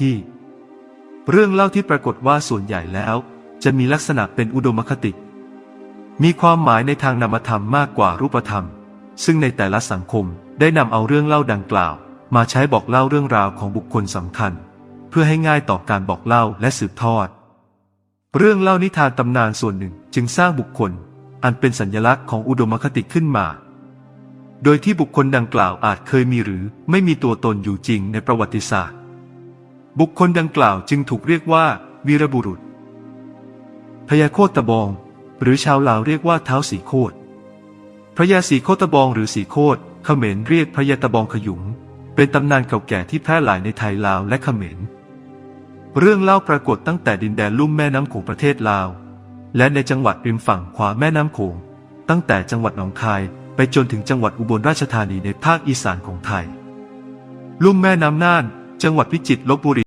ที่ เรื่องเล่าที่ปรากฏว่าส่วนใหญ่แล้ว จะมีลักษณะเป็นอุดมคติ มีความหมายในทางนามธรรมมากกว่ารูปธรรม ซึ่งในแต่ละสังคมได้นำเอาเรื่องเล่าดังกล่าว มาใช้บอกเล่าเรื่องราวของบุคคลสำคัญ เพื่อให้ง่ายต่อการบอกเล่าและสืบทอด เรื่องเล่านิทานตำนานส่วนหนึ่งจึงสร้างบุคคล อันเป็นสัญลักษณ์ของอุดมคติขึ้นมาโดยที่บุคคลดังกล่าวอาจเคยมีหรือไม่มีตัวตนอยู่จริงในประวัติศาสตร์ บุคคลดังกล่าวจึงถูกเรียกว่า วีรบุรุษ พญาโคตบอง หรือชาวลาวเรียกว่าเท้าสีโคตพระยาสีโคตบองหรือสีโคตเขมรเรียกพระยาตบองขยุง เป็นตำนานเก่าแก่ที่แพร่หลายในไทยลาวและเขมร เรื่องเล่าปรากฏตั้งแต่ดินแดนลุ่มแม่น้ำโขงประเทศลาว และในจังหวัดริมฝั่งขวาแม่น้ำโขง ตั้งแต่จังหวัดหนองคายไปจนถึงจังหวัดอุบลราชธานีในภาคอีสานของไทย ลุ่มแม่น้ำน่าน จังหวัดพิจิตรลบบุรี